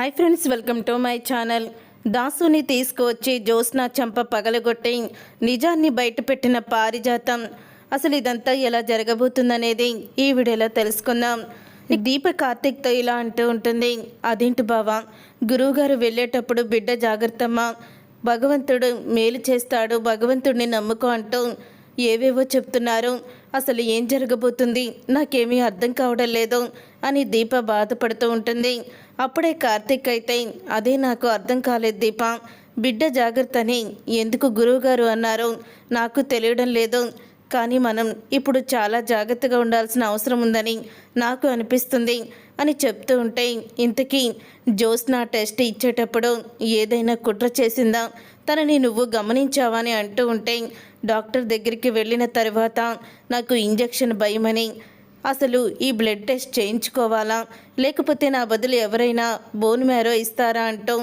Hi friends welcome to my channel దాసుని తీసుకువచ్చి జ్యోత్స్న చంప పగలగొట్టి నిజాన్ని బయటపెట్టిన పారిజాతం. అసలు ఇదంతా ఎలా జరగబోతుందనేది ఈ వీడియోలో తెలుసుకుందాం. దీప కార్తిక్తో ఇలా అంటూ ఉంటుంది. అదేంటి బావా? గురువుగారు వెళ్ళేటప్పుడు బిడ్డ జాగ్రత్తమ్మా. భగవంతుడు మేలు చేస్తాడు భగవంతుడిని నమ్ముకో అంటూ ఏవేవో చెప్తున్నారు. అసలు ఏం జరగబోతుంది? నాకేమీ అర్థం కావడం లేదు అని దీప బాధపడుతూ ఉంటుంది. అప్పుడే కార్తీక్ అయితే అదే నాకు అర్థం కాలేదు దీప. బిడ్డ జాగ్రత్త అని ఎందుకు గురువుగారు అన్నారు? నాకు తెలియడం లేదు. కానీ మనం ఇప్పుడు చాలా జాగ్రత్తగా ఉండాల్సిన అవసరం ఉందని నాకు అనిపిస్తుంది అని చెప్తూ ఉంటే ఇంతకీ జోస్నా టెస్ట్ ఇచ్చేటప్పుడు ఏదైనా కుట్ర చేసిందా? తనని నువ్వు గమనించావని అంటూ ఉంటే డాక్టర్ దగ్గరికి వెళ్ళిన తర్వాత నాకు ఇంజెక్షన్ భయమని అసలు ఈ బ్లడ్ టెస్ట్ చేయించుకోవాలా? లేకపోతే నా బదులు ఎవరైనా బోన్ మ్యారో ఇస్తారా అంటూ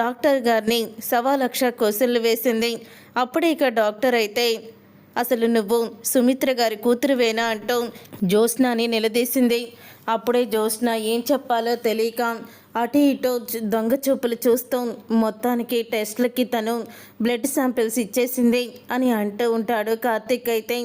డాక్టర్ గారిని సవా లక్ష కోసలు వేసింది. అప్పుడే ఇక డాక్టర్ అయితే అసలు నువ్వు సుమిత్ర గారి కూతురువేనా? అంటూ జ్యోత్స్నాని నిలదీసింది. అప్పుడే జ్యోత్స్న ఏం చెప్పాలో తెలియక అటు ఇటు దొంగ చూపులు చూస్తూ మొత్తానికి టెస్ట్లకి తను బ్లడ్ శాంపిల్స్ ఇచ్చేసింది అని అంటూ ఉంటాడు కార్తీక్ అయితే.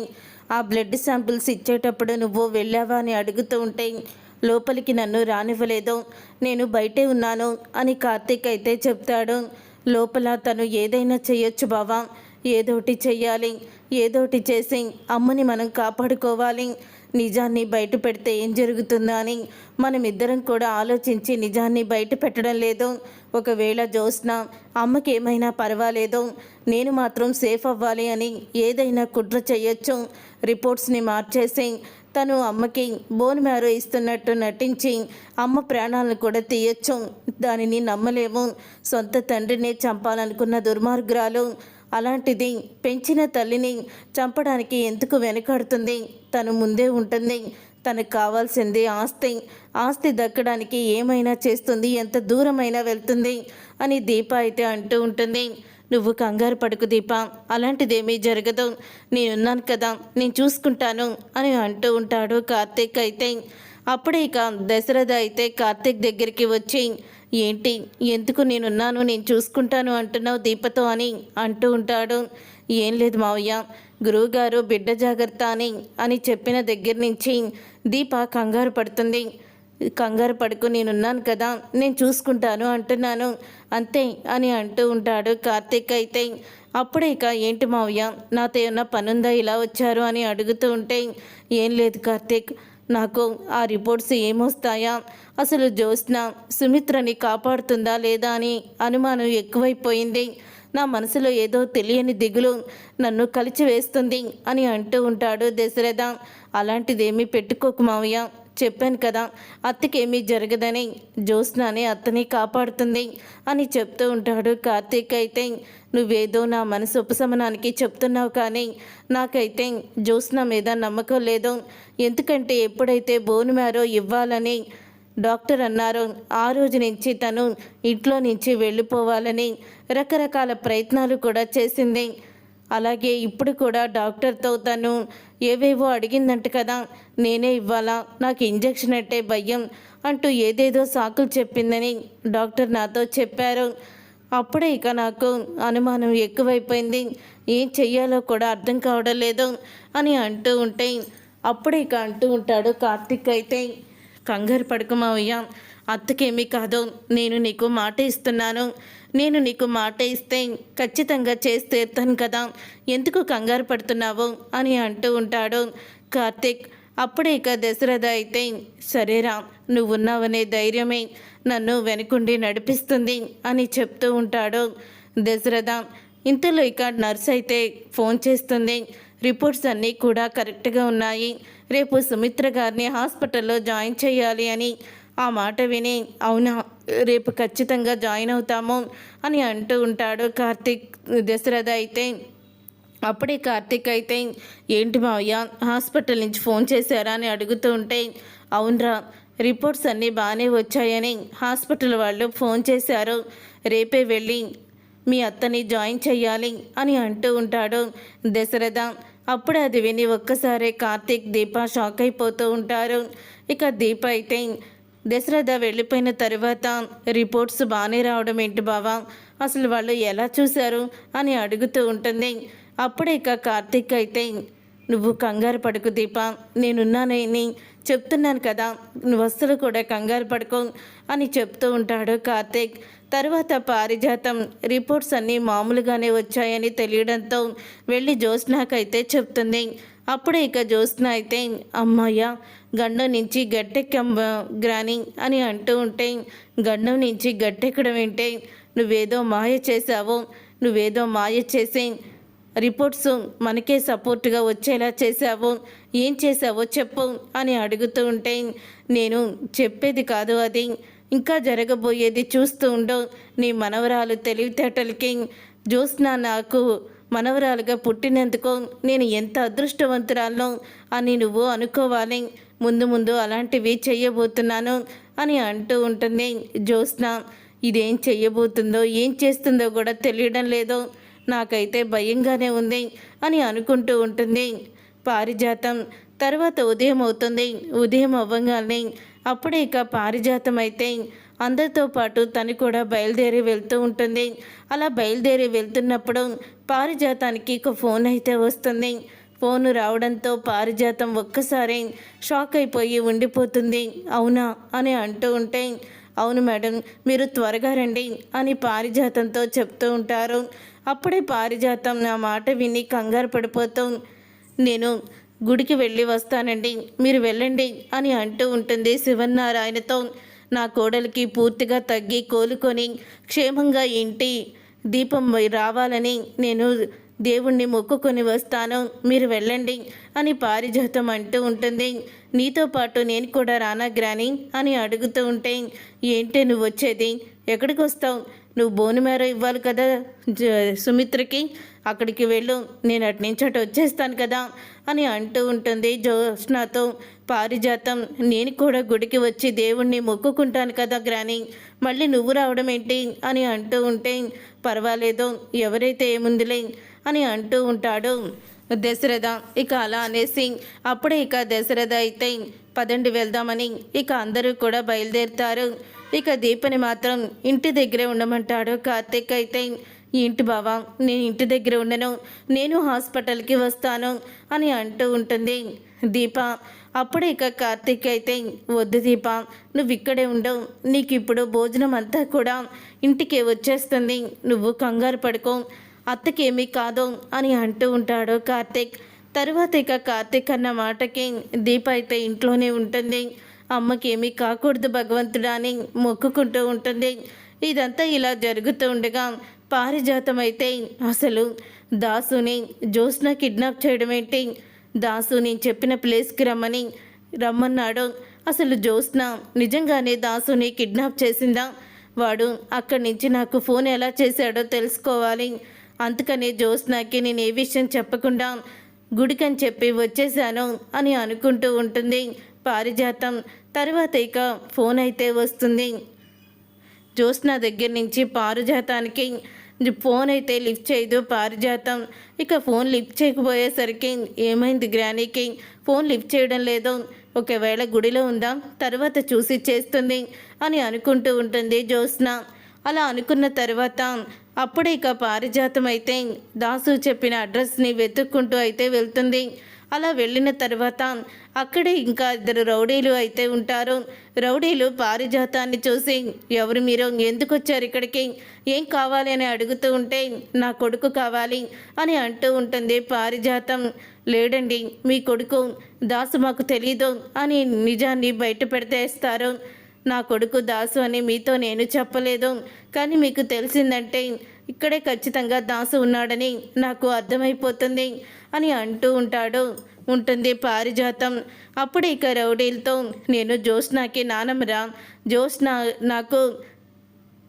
ఆ బ్లడ్ శాంపిల్స్ ఇచ్చేటప్పుడు నువ్వు వెళ్ళావా అని అడుగుతూ ఉంటే లోపలికి నన్ను రానివ్వలేదు. నేను బయటే ఉన్నాను అని కార్తిక్ అయితే చెప్తాడు. లోపల తను ఏదైనా చేయొచ్చు బావా. ఏదోటి చెయ్యాలి. ఏదోటి చేసి అమ్మని మనం కాపాడుకోవాలి. నిజాన్ని బయట పెడితే ఏం జరుగుతుందా అని మనం ఇద్దరం కూడా ఆలోచించి నిజాన్ని బయట పెట్టడం లేదు. ఒకవేళ జోస్న అమ్మకి ఏమైనా పర్వాలేదు నేను మాత్రం సేఫ్ అవ్వాలి అని ఏదైనా కుట్ర చేయొచ్చు. రిపోర్ట్స్ని మార్చేసి తను అమ్మకి బోన్ మ్యారో ఇస్తున్నట్టు నటించి అమ్మ ప్రాణాలను కూడా తీయొచ్చు. దానిని నమ్మలేము. సొంత తండ్రిని చంపాలనుకున్న దుర్మార్గురాలు అలాంటిది పెంచిన తల్లిని చంపడానికి ఎందుకు వెనకాడుతుంది? తను ముందే ఉంటుంది. తనకు కావాల్సింది ఆస్తి. ఆస్తి దక్కడానికి ఏమైనా చేస్తుంది? ఎంత దూరమైనా వెళ్తుంది? అని దీప అయితే అంటూ ఉంటుంది. నువ్వు కంగారు పడుకు దీప. అలాంటిదేమీ జరగదు. నేనున్నాను కదా. నేను చూసుకుంటాను అని అంటూ ఉంటాడు కార్తీక్ అయితే. అప్పుడే ఇక దశరథ అయితే కార్తీక్ దగ్గరికి వచ్చి ఏంటి? ఎందుకు నేనున్నాను? నేను చూసుకుంటాను అంటున్నావు దీపతో అని అంటూ ఉంటాడు. ఏం లేదు మావయ్య. గురువుగారు బిడ్డ జాగ్రత్త అని అని చెప్పిన దగ్గర నుంచి దీప కంగారు పడుతుంది. కంగారు పడుకు నేనున్నాను కదా నేను చూసుకుంటాను అంటున్నాను. అంతే అని అంటూ ఉంటాడు కార్తీక్ అయితే. అప్పుడే ఇక ఏంటి మావయ్య? నాతో ఏమన్నా పనుందా? ఇలా వచ్చారు అని అడుగుతూ ఉంటే ఏం లేదు కార్తీక్. నాకు ఆ రిపోర్ట్స్ ఏమొస్తాయా? అసలు జ్యోత్స్న సుమిత్రని కాపాడుతుందా లేదా అని అనుమానం ఎక్కువైపోయింది. నా మనసులో ఏదో తెలియని దిగులు నన్ను కలిచివేస్తుంది అని అంటూ ఉంటాడు దశరథ. అలాంటిదేమీ పెట్టుకోకు మావయ్య. చెప్పాను కదా అత్తకేమీ జరగదని జ్యోత్స్నానే అత్తని కాపాడుతుంది అని చెప్తూ ఉంటాడు. కార్తీక్ అయితే నువ్వేదో నా మనసు ఉపశమనానికి చెప్తున్నావు కానీ నాకైతే జ్యోత్స్న మీద నమ్మకం లేదు. ఎందుకంటే ఎప్పుడైతే బోన్ మ్యారో ఇవ్వాలని డాక్టర్ అన్నారు ఆ రోజు నుంచి తను ఇంట్లో నుంచి వెళ్ళిపోవాలని రకరకాల ప్రయత్నాలు కూడా చేసింది. అలాగే ఇప్పుడు కూడా డాక్టర్తో తను ఏవేవో అడిగిందంట కదా నేనే ఇవ్వాలా? నాకు ఇంజెక్షన్ అంటే భయం అంటూ ఏదేదో సాకులు చెప్పిందని డాక్టర్ నాతో చెప్పారు. అప్పుడే ఇక నాకు అనుమానం ఎక్కువైపోయింది. ఏం చెయ్యాలో కూడా అర్థం కావడం లేదు అని అంటూ ఉంటే అప్పుడే ఇక అంటూ ఉంటాడు కార్తిక్ అయితే. కంగారు పడుకు అత్తకేమీ కాదు నేను నీకు మాట ఇస్తున్నాను. నేను నీకు మాట ఇస్తే ఖచ్చితంగా చేసి తీర్తాను కదా. ఎందుకు కంగారు పడుతున్నావు? అని అంటూ ఉంటాడు. కార్తిక్ అప్పుడే ఇక దశరథ అయితే సరేరా నువ్వున్నావనే ధైర్యమే నన్ను వెనుకుండి నడిపిస్తుంది అని చెప్తూ ఉంటాడు దశరథ. ఇంతలో ఇక నర్స్ అయితే ఫోన్ చేస్తుంది. రిపోర్ట్స్ అన్నీ కూడా కరెక్ట్గా ఉన్నాయి. రేపు సుమిత్ర గారిని హాస్పిటల్లో జాయిన్ చేయాలి అని ఆ మాట విని అవునా రేపు ఖచ్చితంగా జాయిన్ అవుతాము అని అంటూ ఉంటాడు కార్తీక్ దశరథ అయితే. అప్పుడే కార్తీక్ అయితే ఏంటి మావయ్య హాస్పిటల్ నుంచి ఫోన్ చేశారా? అని అడుగుతూ ఉంటే అవునరా రిపోర్ట్స్ అన్నీ బాగానే వచ్చాయని హాస్పిటల్ వాళ్ళు ఫోన్ చేశారు. రేపే వెళ్ళి మీ అత్తని జాయిన్ చేయాలి అని అంటూ ఉంటాడు దశరథ. అప్పుడు అది విని ఒక్కసారే కార్తీక్ దీప షాక్ అయిపోతూ ఉంటారు. ఇక దీప అయితే దశరథ వెళ్ళిపోయిన తర్వాత రిపోర్ట్స్ బాగానే రావడం ఏంటి బావా? అసలు వాళ్ళు ఎలా చూశారు అని అడుగుతూ ఉంటుంది. అప్పుడే ఇక కార్తీక్ అయితే నువ్వు కంగారు పడుకు దీప నేనున్నానని చెప్తున్నాను కదా నువ్వు అస్సలు కూడా కంగారు పడుకో అని చెప్తూ ఉంటాడు కార్తీక్. తర్వాత పారిజాతం రిపోర్ట్స్ అన్నీ మామూలుగానే వచ్చాయని తెలియడంతో వెళ్ళి జ్యోత్స్నాకైతే చెప్తుంది. అప్పుడే ఇక జ్యోత్స్న అయితే అమ్మయ్య గండం నుంచి గట్టెక్కం గ్రాని అని అంటూ ఉంటే గండం నుంచి గట్టెక్కడం ఏంటే? నువ్వేదో మాయ చేశావో నువ్వేదో మాయ చేసి రిపోర్ట్స్ మనకే సపోర్ట్గా వచ్చేలా చేశావు. ఏం చేశావో చెప్పు అని అడుగుతూ ఉంటే నేను చెప్పేది కాదు అది. ఇంకా జరగబోయేది చూస్తూ ఉండవు. నీ మనవరాలు తెలివితేటలకి జ్యోత్స్న నాకు మనవరాలుగా పుట్టినందుకు నేను ఎంత అదృష్టవంతురాలను అని నువ్వు అనుకోవాలి. ముందు ముందు అలాంటివి చెయ్యబోతున్నాను అని అంటూ ఉంటుంది జ్యోత్స్న. ఇదేం చెయ్యబోతుందో ఏం చేస్తుందో కూడా తెలియడం లేదో. నాకైతే భయంగానే ఉంది అని అనుకుంటూ ఉంటుంది. పారిజాతం. తర్వాత ఉదయం అవుతుంది ఉదయం అవ్వగానే అప్పుడే ఇక పారిజాతం అయితే అందరితో పాటు తను కూడా బయలుదేరి వెళ్తూ ఉంటుంది. అలా బయలుదేరి వెళ్తున్నప్పుడు పారిజాతానికి ఒక ఫోన్ అయితే వస్తుంది. ఫోన్ రావడంతో పారిజాతం ఒక్కసారి షాక్ అయిపోయి ఉండిపోతుంది. అవునా? అని అంటూ ఉంటే అవును మేడం మీరు త్వరగా రండి అని పారిజాతంతో చెప్తూ ఉంటారు. అప్పుడే పారిజాతం నా మాట విని కంగారు పడిపోతూ నేను గుడికి వెళ్ళి వస్తానండి. మీరు వెళ్ళండి అని అంటూ ఉంటుంది శివనారాయణతో నా కోడలికి పూర్తిగా తగ్గి కోలుకొని క్షేమంగా ఇంటి దీపం రావాలని నేను దేవుణ్ణి మొక్కుకొని వస్తాను. మీరు వెళ్ళండి అని పారిజాతం అంటూ ఉంటుంది. నీతో పాటు నేను కూడా రానా గ్రాని అని అడుగుతూ ఉంటే ఏంటి నువ్వు వచ్చేది? ఎక్కడికి వస్తావు? నువ్వు బోనుమేర ఇవ్వాలి కదా సుమిత్రకి? అక్కడికి వెళ్ళు నేను అటు నుంచి అటు వచ్చేస్తాను కదా అని అంటూ ఉంటుంది. జ్యోత్స్నాతో పారిజాతం నేను కూడా గుడికి వచ్చి దేవుణ్ణి మొక్కుకుంటాను కదా గ్రాని మళ్ళీ నువ్వు రావడం ఏంటి అని అంటూ ఉంటే పర్వాలేదు ఎవరైతే ఏముందిలే అని అంటూ ఉంటాడు దశరథ. ఇక అలా అనేసి అప్పుడే ఇక దశరథ అయితే పదండి వెళ్దామని ఇక అందరూ కూడా బయలుదేరుతారు. ఇక దీపని మాత్రం ఇంటి దగ్గరే ఉండమంటాడు కార్తీక్ అయితే. ఇంటి బావా నేను ఇంటి దగ్గర ఉండను నేను హాస్పిటల్కి వస్తాను అని అంటూ ఉంటుంది. దీప అప్పుడే ఇక కార్తీక్ అయితే వద్దు దీప నువ్వు ఇక్కడే ఉండవు నీకు ఇప్పుడు భోజనం అంతా కూడా ఇంటికి వచ్చేస్తుంది నువ్వు కంగారు పడుకో అత్తకేమీ కాదు అని అంటూ ఉంటాడు కార్తీక్. తరువాత ఇక కార్తీక్ అన్న మాటకి దీప అయితే ఇంట్లోనే ఉంటుంది. అమ్మకేమీ కాకూడదు భగవంతుడా అని మొక్కుకుంటూ ఉంటుంది. ఇదంతా ఇలా జరుగుతూ ఉండగా పారిజాతం అయితే అసలు దాసుని జ్యోత్స్న కిడ్నాప్ చేయడం ఏంటి దాసు నేను చెప్పిన ప్లేస్కి రమ్మని రమ్మన్నాడు. అసలు జ్యోత్స్న నిజంగానే దాసుని కిడ్నాప్ చేసిందా? వాడు అక్కడి నుంచి నాకు ఫోన్ ఎలా చేశాడో తెలుసుకోవాలి. అందుకనే జ్యోత్స్నాకి నేను ఏ విషయం చెప్పకుండా గుడికని చెప్పి వచ్చేసాను అని అనుకుంటూ ఉంటుంది పారిజాతం. తర్వాత ఇక ఫోన్ అయితే వస్తుంది. జ్యోత్స్న దగ్గర నుంచి పారిజాతానికి ఫోన్ అయితే లిఫ్ట్ చేయదు పారిజాతం. ఇక ఫోన్ లిఫ్ట్ చేయకపోయేసరికి ఏమైంది గ్రానీకి? ఫోన్ లిఫ్ట్ చేయడం లేదు. ఒకవేళ గుడిలో ఉందా తర్వాత చూసి చేస్తుంది అని అనుకుంటూ ఉంటుంది జ్యోత్స్న. అలా అనుకున్న తర్వాత అప్పుడే ఇక పారిజాతం అయితే దాసు చెప్పిన అడ్రస్ని వెతుక్కుంటూ అయితే వెళ్తుంది. అలా వెళ్ళిన తర్వాత అక్కడే ఇంకా ఇద్దరు రౌడీలు అయితే ఉంటారు. రౌడీలు పారిజాతాన్ని చూసి ఎవరు మీరు? ఎందుకు వచ్చారు ఇక్కడికి? ఏం కావాలి? అని అడుగుతూ ఉంటే నా కొడుకు కావాలి అని అంటూ ఉంటుంది పారిజాతం. లేడండి మీ కొడుకు దాసు మాకు తెలీదు అని నిజాన్ని బయట పెడితేస్తారు. నా కొడుకు దాసు అని మీతో నేను చెప్పలేదు. కానీ మీకు తెలిసిందంటే ఇక్కడే ఖచ్చితంగా దాసు ఉన్నాడని నాకు అర్థమైపోతుంది అని అంటూ ఉంటాడు. ఉంటుంది పారిజాతం. అప్పుడు ఇక రౌడీలతో నేను జ్యోత్స్నాకి నానమ్మరా జ్యోత్స్న నాకు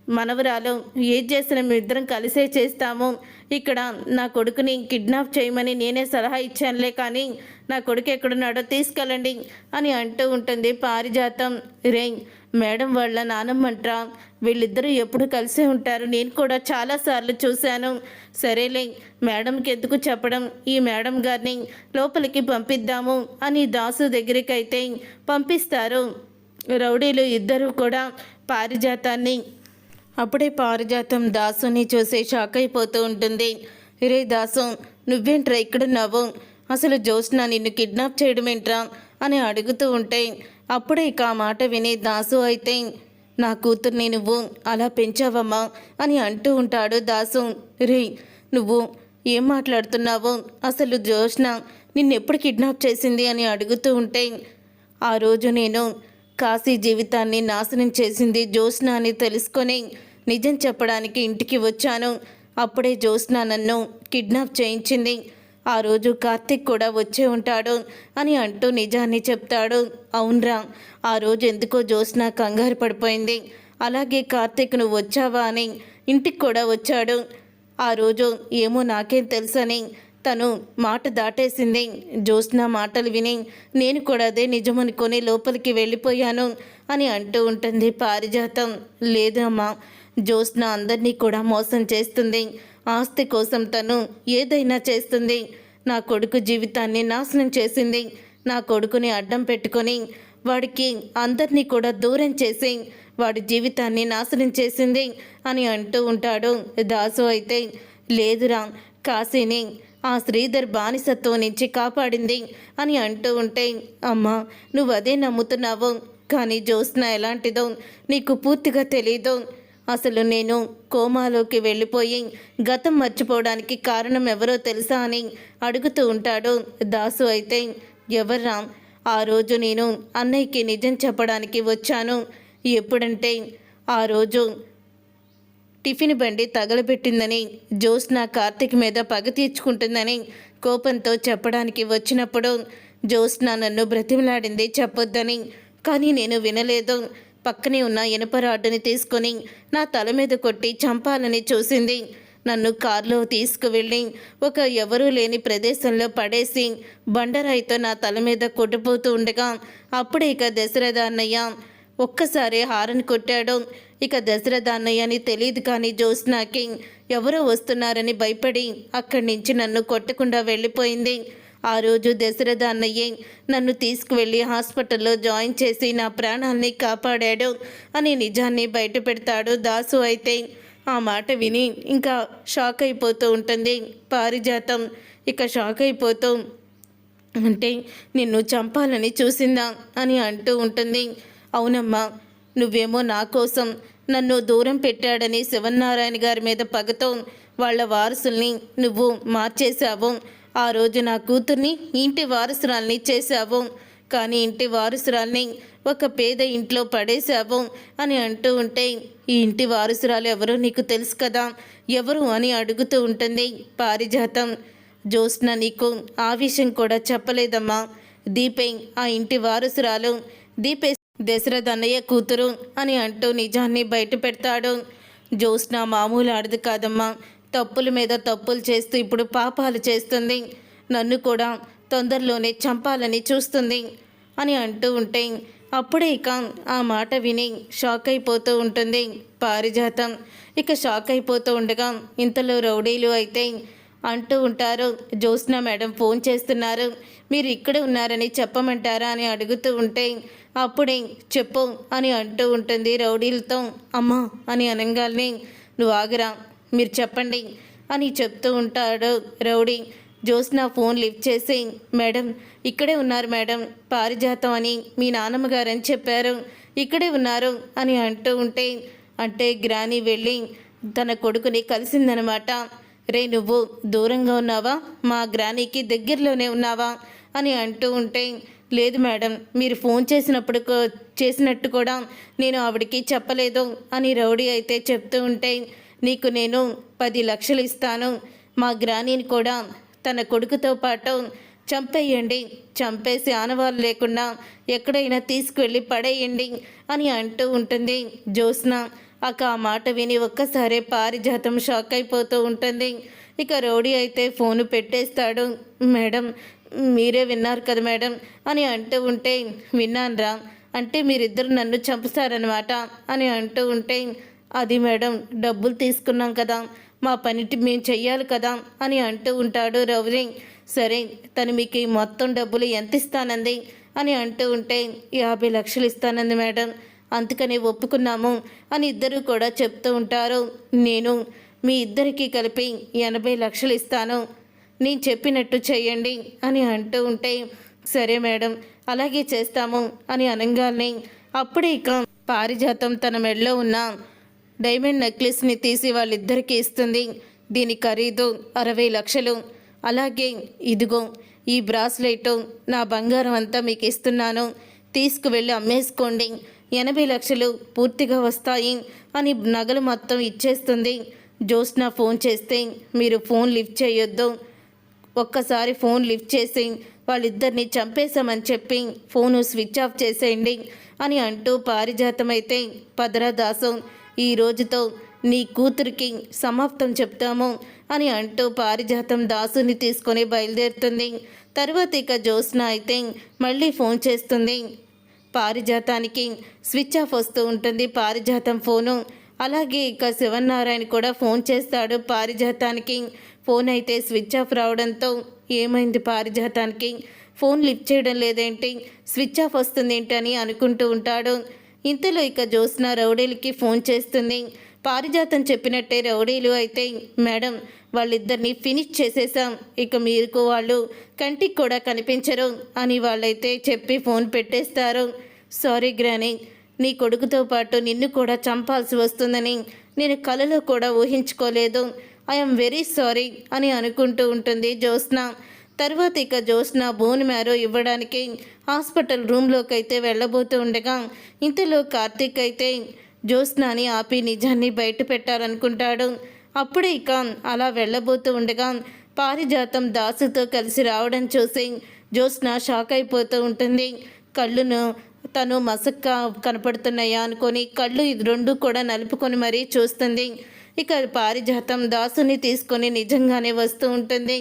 మనవరాలు ఏది చేసిన మేమిద్దరం కలిసే చేస్తాము. ఇక్కడ నా కొడుకుని కిడ్నాప్ చేయమని నేనే సలహా ఇచ్చానులే కానీ నా కొడుకు ఎక్కడున్నాడో తీసుకెళ్ళండి అని అంటూ ఉంటుంది పారిజాతం. రే మేడం వాళ్ళ నానమ్మంట్రా వీళ్ళిద్దరూ ఎప్పుడు కలిసే ఉంటారు? నేను కూడా చాలాసార్లు చూశాను. సరేలే మేడంకి ఎందుకు చెప్పడం? ఈ మేడం గారిని లోపలికి పంపిద్దాము అని దాసు దగ్గరికైతే పంపిస్తారు. రౌడీలు ఇద్దరు కూడా పారిజాతాన్ని అప్పుడే పారిజాతం దాసుని చూసి షాక్ అయిపోతూ ఉంటుంది. రే దాసు నువ్వేంట్రా ఇక్కడున్నావు? అసలు జ్యోత్స్న నిన్ను కిడ్నాప్ చేయడం ఏంట్రా అని అడుగుతూ ఉంటే అప్పుడే ఇక ఆ మాట విని దాసు అయితే నా కూతుర్ని నువ్వు అలా పెంచావమ్మా? అని అంటూ ఉంటాడు దాసు. రే నువ్వు ఏం మాట్లాడుతున్నావు? అసలు జ్యోత్స్న నిన్నెప్పుడు కిడ్నాప్ చేసింది? అని అడుగుతూ ఉంటే ఆ రోజు నేను కాశీ జీవితాన్ని నాశనం చేసింది జ్యోత్స్న అని తెలుసుకొని నిజం చెప్పడానికి ఇంటికి వచ్చాను. అప్పుడే జ్యోత్స్న నన్ను కిడ్నాప్ చేయించింది. ఆ రోజు కార్తిక్ కూడా వచ్చే ఉంటాడు అని అంటూ నిజాన్ని చెప్తాడు. అవునరా ఆ రోజు ఎందుకో జ్యోత్స్న కంగారు పడిపోయింది. అలాగే కార్తిక్ నువ్వు వచ్చావా అని ఇంటికి కూడా వచ్చాడు. ఆ రోజు ఏమో నాకేం తెలుసని తను మాట దాటేసింది. జ్యోత్స్న మాటలు విని నేను కూడా అదే నిజమనుకొని లోపలికి వెళ్ళిపోయాను అని అంటూ ఉంటుంది పారిజాతం. లేదమ్మా జ్యోత్స్న అందరినీ కూడా మోసం చేస్తుంది. ఆస్తి కోసం తను ఏదైనా చేస్తుంది. నా కొడుకు జీవితాన్ని నాశనం చేసింది. నా కొడుకుని అడ్డం పెట్టుకొని వాడికి అందరినీ కూడా దూరం చేసి వాడి జీవితాన్ని నాశనం చేసింది అని అంటూ ఉంటాడు దాసు అయితే. లేదురా కాశీని ఆ శ్రీధర్ బానిసత్వం నుంచి కాపాడింది అని అంటూ ఉంటే అమ్మా నువ్వు అదే నమ్ముతున్నావు. కానీ జ్యోత్స్న ఎలాంటిదో నీకు పూర్తిగా తెలీదు. అసలు నేను కోమాలోకి వెళ్ళిపోయి గతం మర్చిపోవడానికి కారణం ఎవరో తెలుసా అని అడుగుతూ ఉంటాడు దాసు అయితే. ఎవర్రా? ఆ రోజు నేను అన్నయ్యకి నిజం చెప్పడానికి వచ్చాను. ఎప్పుడంటే ఆ రోజు టిఫిన్ బండి తగలబెట్టిందని జ్యోత్స్న కార్తిక్ మీద పగ తీర్చుకుంటుందని కోపంతో చెప్పడానికి వచ్చినప్పుడు జ్యోత్స్న నన్ను బ్రతిమలాడింది చెప్పొద్దని. కానీ నేను వినలేదు. పక్కనే ఉన్న ఇనుప రాడ్డుని తీసుకొని నా తల మీద కొట్టి చంపాలని చూసింది. నన్ను కారులో తీసుకువెళ్ళి ఒక ఎవరూ లేని ప్రదేశంలో పడేసి బండరాయితో నా తల మీద కొట్టిపోతూ ఉండగా అప్పుడే ఇక దశరథ అన్నయ్య ఒక్కసారి హారన్ కొట్టాడు. ఇక దశరథ అన్నయ్య అని తెలియదు కానీ జ్యోత్స్నాకి ఎవరో వస్తున్నారని భయపడి అక్కడి నుంచి నన్ను కొట్టకుండా వెళ్ళిపోయింది. ఆ రోజు దశరథ అన్నయ్య నన్ను తీసుకువెళ్ళి హాస్పిటల్లో జాయిన్ చేసి నా ప్రాణాల్ని కాపాడాడు అని నిజాన్ని బయట పెడతాడు దాసు అయితే. ఆ మాట విని ఇంకా షాక్ అయిపోతూ ఉంటుంది. పారిజాతం ఇక షాక్ అయిపోతూ అంటే నిన్ను చంపాలని చూసిందా అని అంటూ ఉంటుంది. అవునమ్మా నువ్వేమో నా కోసం నన్ను దూరం పెట్టాడని శివనారాయణ గారి మీద పగతో వాళ్ళ వారసుల్ని నువ్వు మార్చేశావు. ఆ రోజు నా కూతుర్ని ఇంటి వారసురాల్ని చేశావు. కానీ ఇంటి వారసురాల్ని ఒక పేద ఇంట్లో పడేశావు అని అంటూ ఉంటే ఈ ఇంటి వారసురాలు ఎవరు నీకు తెలుసు కదా? ఎవరు అని అడుగుతూ ఉంటుంది పారిజాతం. జ్యోత్స్న నీకు ఆ విషయం కూడా చెప్పలేదమ్మా. దీపే ఆ ఇంటి వారసురాలు. దీపే దశరథ అన్నయ్య కూతురు అని అంటూ నిజాన్ని బయట పెడతాడు జ్యోత్స్న మామూలు ఆడదు కాదమ్మా. తప్పుల మీద తప్పులు చేస్తూ ఇప్పుడు పాపాలు చేస్తుంది. నన్ను కూడా తొందరలోనే చంపాలని చూస్తుంది అని అంటూ ఉంటే అప్పుడే ఇక ఆ మాట విని షాక్ అయిపోతూ ఉంటుంది పారిజాతం. ఇక షాక్ అయిపోతూ ఉండగా ఇంతలో రౌడీలు అయితే అంటూ ఉంటారు జ్యోత్స్న మేడం ఫోన్ చేస్తున్నారు. మీరు ఇక్కడ ఉన్నారని చెప్పమంటారా? అని అడుగుతూ ఉంటే అప్పుడే చెప్పు అని అంటూ ఉంటుంది రౌడీలతో. అమ్మా అని అనగానే నువ్వు ఆగరా. మీరు చెప్పండి అని చెప్తూ ఉంటాడు రౌడీ. జ్యోత్స్న ఫోన్ లిఫ్ట్ చేసి మేడం ఇక్కడే ఉన్నారు మేడం పారిజాతం అని మీ నాన్నమ్మ గారని చెప్పారు. ఇక్కడే ఉన్నారు అని అంటూ ఉంటే అంటే గ్రాని వెళ్ళి తన కొడుకుని కలిసిందనమాట. రే నువ్వు దూరంగా ఉన్నావా? మా గ్రానీకి దగ్గరలోనే ఉన్నావా? అని అంటూ ఉంటే లేదు మేడం మీరు ఫోన్ చేసినప్పుడు చేసినట్టు కూడా నేను ఆవిడకి చెప్పలేదు అని రౌడీ అయితే చెప్తూ ఉంటే నీకు నేను పది లక్షలు ఇస్తాను. మా గ్రానీని కూడా తన కొడుకుతో పాటు చంపేయండి. చంపేసి ఆనవాళ్ళు లేకుండా ఎక్కడైనా తీసుకువెళ్ళి పడేయండి అని అంటూ ఉంటుంది జ్యోత్స్న. అక్క ఆ మాట విని ఒక్కసారే పారిజాతం షాక్ అయిపోతూ ఉంటుంది. ఇక రౌడీ అయితే ఫోను పెట్టేస్తాడు. మేడం మీరే విన్నారు కదా మేడం అని అంటూ ఉంటే విన్నానురా. అంటే మీరిద్దరు నన్ను చంపుతారనమాట అని అంటూ ఉంటే అది మేడం డబ్బులు తీసుకున్నాం కదా మా పనిటి మేము చెయ్యాలి కదా అని అంటూ ఉంటాడు రౌరీ. సరే తను మీకు ఈ మొత్తం డబ్బులు ఎంత ఇస్తానంది అని అంటూ ఉంటే యాభై లక్షలు ఇస్తానంది మేడం. అందుకని ఒప్పుకున్నాము అని ఇద్దరు కూడా చెప్తూ ఉంటారు. నేను మీ ఇద్దరికీ కలిపి ఎనభై లక్షలు ఇస్తాను. నేను చెప్పినట్టు చేయండి అని అంటూ ఉంటే సరే మేడం అలాగే చేస్తాము అని అనగానే అప్పుడే ఇక పారిజాతం తన మెడలో ఉన్న. డైమండ్ నెక్లెస్ని తీసి వాళ్ళిద్దరికీ ఇస్తుంది. దీని ఖరీదు అరవై లక్షలు. అలాగే ఇదిగో ఈ బ్రాస్లెట్ నా బంగారం అంతా మీకు ఇస్తున్నాను. తీసుకువెళ్ళి అమ్మేసుకోండి. ఎనభై లక్షలు పూర్తిగా వస్తాయి అని నగలు మొత్తం ఇచ్చేస్తుంది. జోస్నా ఫోన్ చేస్తే మీరు ఫోన్ లిఫ్ట్ చేయొద్దు. ఒక్కసారి ఫోన్ లిఫ్ట్ చేసి వాళ్ళిద్దరిని చంపేశామని చెప్పి ఫోను స్విచ్ ఆఫ్ చేసేయండి అని అంటూ పారిజాతమైతే పదరా ఈ రోజుతో నీ కూతురికి సమాప్తం చెప్తాము అని అంటూ పారిజాతం దాసుని తీసుకొని బయలుదేరుతుంది. తర్వాత ఇక జ్యోత్స్న అయితే మళ్ళీ ఫోన్ చేస్తుంది. పారిజాతానికి స్విచ్ ఆఫ్ వస్తూ ఉంటుంది. పారిజాతం ఫోను. అలాగే ఇక శివనారాయణ కూడా ఫోన్ చేస్తాడు పారిజాతానికి. ఫోన్ అయితే స్విచ్ ఆఫ్ రావడంతో ఏమైంది పారిజాతానికి? ఫోన్ లిఫ్ట్ చేయడం లేదేంటి? స్విచ్ ఆఫ్ వస్తుంది ఏంటని అనుకుంటూ ఉంటాడు. ఇంతలో ఇక జ్యోత్స్న రౌడీలకి ఫోన్ చేస్తుంది. పారిజాతం చెప్పినట్టే రౌడీలు అయితే మేడం వాళ్ళిద్దరిని ఫినిష్ చేసేసాం ఇక మీకు వాళ్ళు కంటికి కూడా కనిపించరు అని వాళ్ళైతే చెప్పి ఫోన్ పెట్టేస్తారు. సారీ గ్రాని నీ కొడుకుతో పాటు నిన్ను కూడా చంపాల్సి వస్తుందని నేను కలలో కూడా ఊహించుకోలేదు. ఐఎమ్ వెరీ సారీ అని అనుకుంటూ ఉంటుంది జ్యోత్స్న. తర్వాత ఇక జోస్న బోన్ మ్యారో ఇవ్వడానికి హాస్పిటల్ రూమ్లోకి అయితే వెళ్ళబోతూ ఉండగా ఇంతలో కార్తీక్ అయితే జోస్నాని ఆపి నిజాన్ని బయట పెట్టాలనుకుంటాడు అప్పుడే ఇక అలా వెళ్ళబోతూ ఉండగా పారిజాతం దాసుతో కలిసి రావడం చూసి జ్యోత్స్న షాక్ అయిపోతూ ఉంటుంది. కళ్ళును తను మసక్క కనపడుతున్నాయా అనుకొని కళ్ళు ఇది రెండు కూడా నలుపుకొని మరీ చూస్తుంది. ఇక పారిజాతం దాసుని తీసుకొని నిజంగానే వస్తూ ఉంటుంది.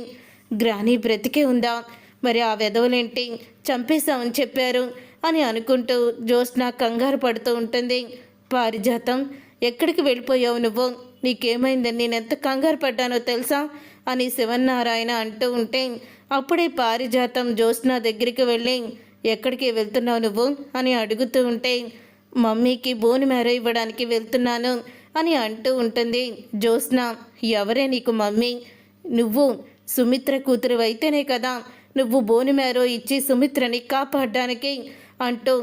గ్రాని బ్రతికే ఉందా? మరి ఆ వెధవులేంటి? చంపేశామని చెప్పారు అని అనుకుంటూ జ్యోత్స్న కంగారు పడుతూ ఉంటుంది. పారిజాతం ఎక్కడికి వెళ్ళిపోయావు నువ్వు? నీకేమైందని నేను ఎంత కంగారు పడ్డానో తెలుసా? అని శివన్నారాయణ అంటూ ఉంటే అప్పుడే పారిజాతం జ్యోత్స్న దగ్గరికి వెళ్ళి ఎక్కడికి వెళ్తున్నావు నువ్వు? అని అడుగుతూ ఉంటే మమ్మీకి బోని మేర ఇవ్వడానికి వెళ్తున్నాను అని అంటూ ఉంటుంది జ్యోత్స్న. ఎవరే నీకు మమ్మీ? నువ్వు సుమిత్ర కూతురు అయితేనే కదా నువ్వు బోనిమేరో ఇచ్చి సుమిత్రని కాపాడడానికి అంటూ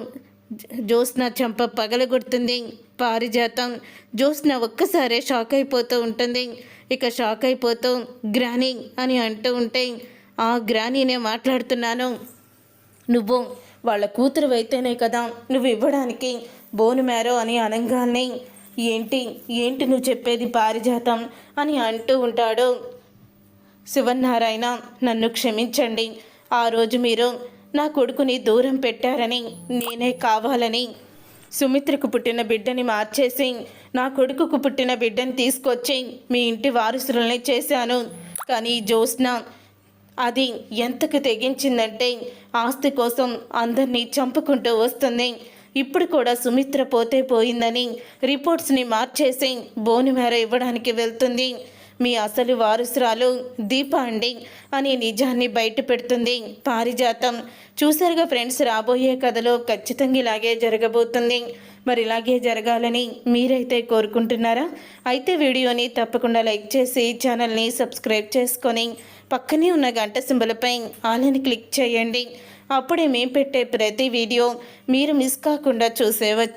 జ్యోత్స్న చెంప పగలగొడుతుంది. పారిజాతం జ్యోత్స్న ఒక్కసారే షాక్ అయిపోతూ ఉంటుంది. ఇక షాక్ అయిపోతూ గ్రాని అని అంటూ ఉంటే ఆ గ్రానీనే మాట్లాడుతున్నాను. నువ్వు వాళ్ళ కూతురు అయితేనే కదా నువ్వు ఇవ్వడానికి బోను మేరో అని అనగానే ఏంటి? ఏంటి నువ్వు చెప్పేది పారిజాతం? అని అంటూ ఉంటాడు. శివన్నారాయణ నన్ను క్షమించండి. ఆ రోజు మీరు నా కొడుకుని దూరం పెట్టారని నేనే కావాలని. సుమిత్రకు పుట్టిన బిడ్డని మార్చేసి నా కొడుకుకు పుట్టిన బిడ్డని తీసుకొచ్చి మీ ఇంటి వారసులని చేశాను. కానీ జ్యోత్స్న అది ఎంతకు తెగించిందంటే ఆస్తి కోసం అందరినీ చంపుకుంటూ వస్తుంది. ఇప్పుడు కూడా సుమిత్ర పోతే పోయిందని రిపోర్ట్స్ని మార్చేసి బోనుమేర ఇవ్వడానికి వెళ్తుంది. మీ అసలు వారసురాలు దీప అండి అని నిజాన్ని బయట పెడుతుంది. పారిజాతం. చూసారుగా ఫ్రెండ్స్ రాబోయే కథలో ఖచ్చితంగా ఇలాగే జరగబోతుంది. మరి ఇలాగే జరగాలని మీరైతే కోరుకుంటున్నారా? అయితే వీడియోని తప్పకుండా లైక్ చేసి ఛానల్ని సబ్స్క్రైబ్ చేసుకొని పక్కనే ఉన్న గంట సింబలపై ఆలని క్లిక్ చేయండి. అప్పుడే మేము పెట్టే ప్రతి వీడియో మీరు మిస్ కాకుండా చూసేవచ్చు.